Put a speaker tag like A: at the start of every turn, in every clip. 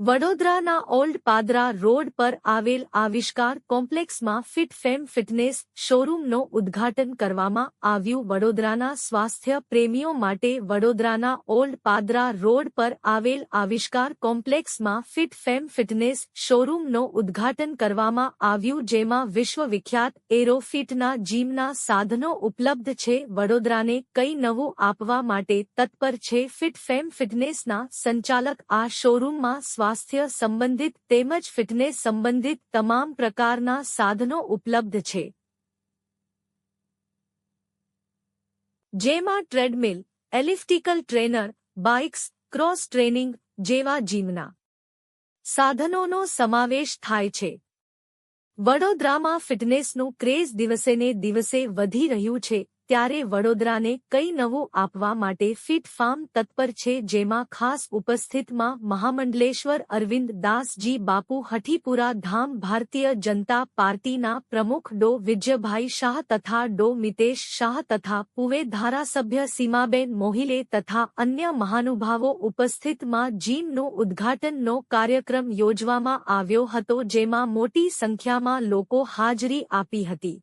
A: વડોદરાના old Padra road પર આવેલ આવિષ્કાર કોમ્પ્લેક્સમાં ફિટ ફેમ ફિટનેસ શોરૂમનો ઉદ્ઘાટન કરવામાં આવ્યું. વડોદરાના સ્વાસ્થ્ય પ્રેમીઓ માટે વડોદરાના ઓલ્ડ પાદરા રોડ પર આવેલ આવિષ્કાર કોમ્પ્લેક્સમાં ફિટ ફેમ ફિટનેસ શોરૂમનો ઉદ્ઘાટન કરવામાં આવ્યું, જેમાં વિશ્વવિખ્યાત એરોફિટના જીમના સાધનો ઉપલબ્ધ છે. વડોદરાને કઈ નવું આપવા માટે તત્પર છે ફિટ ફેમ ફિટનેસના સંચાલક. આ શોરૂમમાં સ્વાસ્થ્ય સંબંધિત તેમજ ફિટનેસ સંબંધિત તમામ પ્રકારના સાધનો ઉપલબ્ધ છે. જેમાં treadmill elliptical trainer, bikes, cross training જેવા જીમના સાધનોનો સમાવેશ થાય છે. વડોદરામાં ફિટનેસનું ક્રેઝ દિવસેને દિવસે વધી રહ્યું છે. ત્યારે વડોદરાને કઈ નવું આપવા માટે ફિટ ફાર્મ તત્પર છે જેમાં ખાસ ઉપસ્થિતમાં મહામંડલેશ્વર અરવિંદ દાસજી, બાપુ હઠીપુરા ધામ, ભારતીય જનતા પાર્ટીના પ્રમુખ ડો. વિજયભાઈ શાહ તથા ડો. મિતેશ શાહ તથા પુવે ધારાસભ્ય સીમાબેન મોહિલે તથા અન્ય મહાનુભાવો ઉપસ્થિતમાં જીમનું ઉદ્ઘાટનનો કાર્યક્રમ યોજવામાં આવ્યો હતો જેમાં મોટી સંખ્યામાં લોકો હાજરી આપી હતી.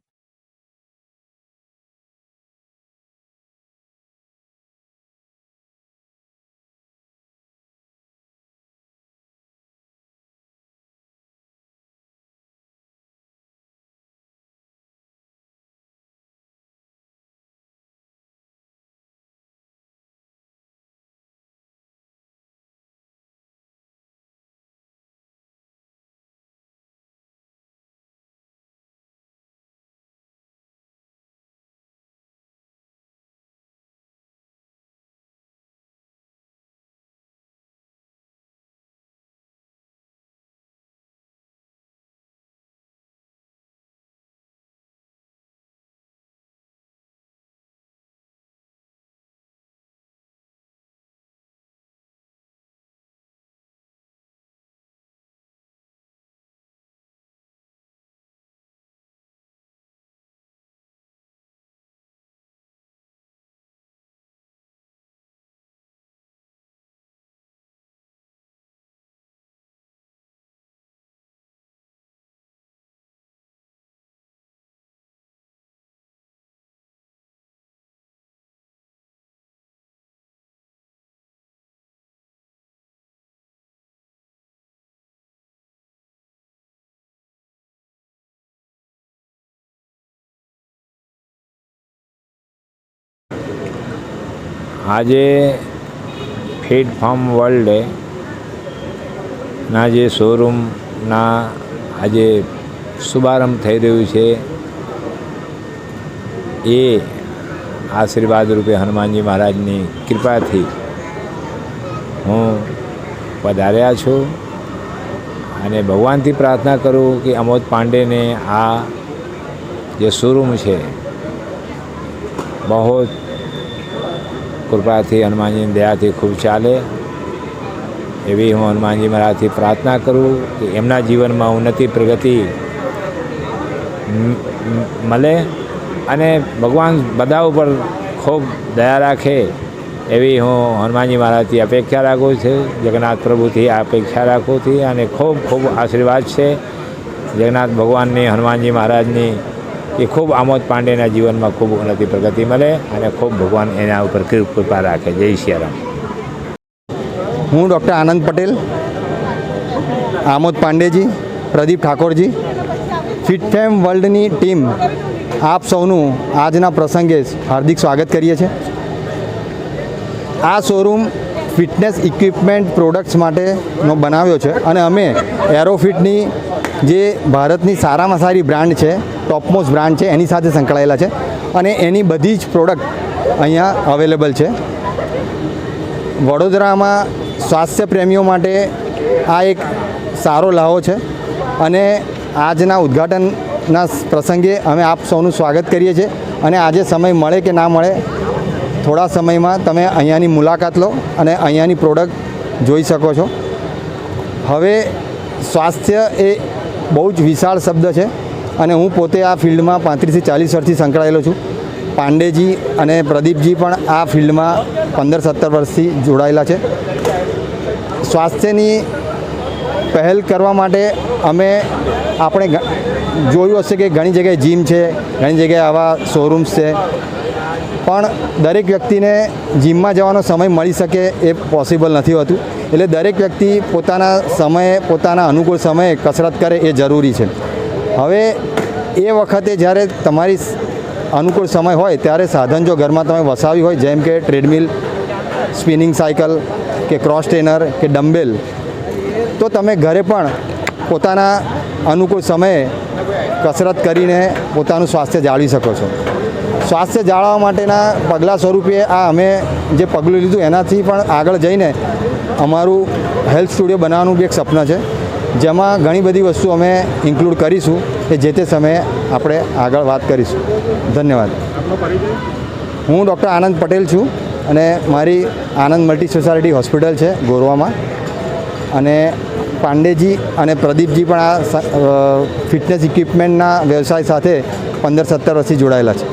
B: આજે ફીડ ફાર્મ વર્લ્ડે ના જે શોરૂમના આજે શુભારંભ થઈ રહ્યું છે, એ આશીર્વાદ રૂપે હનુમાનજી મહારાજની કૃપાથી હું પધાર્યા છું અને ભગવાનથી પ્રાર્થના કરું કે અમોદ પાંડેને આ જે શોરૂમ છે બહુ કૃપાથી, હનુમાનજીની દયાથી ખૂબ ચાલે. એવી હું હનુમાનજી મહારાજથી પ્રાર્થના કરું કે એમના જીવનમાં ઉન્નતિ, પ્રગતિ મળે અને ભગવાન બધા ઉપર ખૂબ દયા રાખે એવી હું હનુમાનજી મહારાજથી અપેક્ષા રાખું છું. જગન્નાથ પ્રભુથી અપેક્ષા રાખું છું અને ખૂબ ખૂબ આશીર્વાદ છે. જગન્નાથ ભગવાનની, હનુમાનજી મહારાજની એ ખૂબ આમોદ પાંડેના જીવનમાં ખૂબ ઉન્નતિ પ્રગતિ મળે અને ખૂબ ભગવાન એના ઉપર કૃપા રાખે. જય સિયારામ
C: હું doctor Anand Patel, Amod Pandeji, Pradeep Thakorji. Fit fame વર્લ્ડની team આપ સૌનું આજના પ્રસંગે હાર્દિક સ્વાગત કરીએ છીએ. આ શોરૂમ ફિટનેસ ઇક્વિપમેન્ટ પ્રોડક્ટ્સ માટેનો બનાવ્યો છે અને અમે એરોફિટની જે ભારતની સારામાં સારી બ્રાન્ડ છે ટોપમોસ્ટ બ્રાન્ડ છે, એની સાથે સંકળાયેલા છે અને એની બધી જ પ્રોડક્ટ અહીંયા અવેલેબલ છે. વડોદરામાં સ્વાસ્થ્ય પ્રેમીઓ માટે આ એક સારો લાવો છે અને આજના ઉદ્ઘાટનના પ્રસંગે અમે આપ સૌનું સ્વાગત કરીએ છીએ અને આજે સમય મળે કે ના મળે થોડા સમયમાં તમે અહીંયાની મુલાકાત લો અને અહીંયાની પ્રોડક્ટ જોઈ શકો છો. હવે સ્વાસ્થ્ય એ બહુ જ વિશાળ શબ્દ છે અને હું પોતે આ ફિલ્ડમાં પાંત્રીસથી ચાલીસ વર્ષથી સંકળાયેલો છું. પાંડેજી અને પ્રદીપજી પણ આ ફિલ્ડમાં પંદર સત્તર વર્ષથી જોડાયેલા છે. સ્વાસ્થ્યની પહેલ કરવા માટે અમે આપણે જોયું હશે કે ઘણી જગ્યાએ જીમ છે, ઘણી જગ્યાએ આવા શોરૂમ્સ છે. પણ દરેક વ્યક્તિને જીમમાં જવાનો સમય મળી શકે એ પોસિબલ નથી હોતું. એટલે દરેક વ્યક્તિ પોતાના સમયે, પોતાના અનુકૂળ સમયે કસરત કરે એ જરૂરી છે. હવે એ વખતે જ્યારે તમારી અનુકૂળ સમય હોય ત્યારે સાધન જો ઘરમાં તમે વસાવી હોય, જેમ કે ટ્રેડમિલ, સ્પિનિંગ સાયકલ કે ક્રોસ ટ્રેનર કે ડમ્બેલ, તો તમે ઘરે પણ પોતાના અનુકૂળ સમયે કસરત કરીને પોતાનું સ્વાસ્થ્ય જાળવી શકો છો. સ્વાસ્થ્ય જાળવવા માટેના પગલાં સ્વરૂપે આ અમે જે પગલું લીધું એનાથી પણ આગળ જઈને અમારું હેલ્થ સ્ટુડિયો બનાવવાનું બી એક સપન છે. જેમાં ઘણી બધી વસ્તુ અમે ઇન્ક્લુડ કરીશું કે જે તે સમયે આપણે આગળ વાત કરીશું. ધન્યવાદ. હું ડૉક્ટર આનંદ પટેલ છું અને મારી આનંદ મલ્ટી સ્પેશિયાલિટી હોસ્પિટલ છે ગોરવામાં. અને પાંડેજી અને પ્રદીપજી પણ આ ફિટનેસ ઇક્વિપમેન્ટના વ્યવસાય સાથે પંદર સત્તર વર્ષથી જોડાયેલા છે.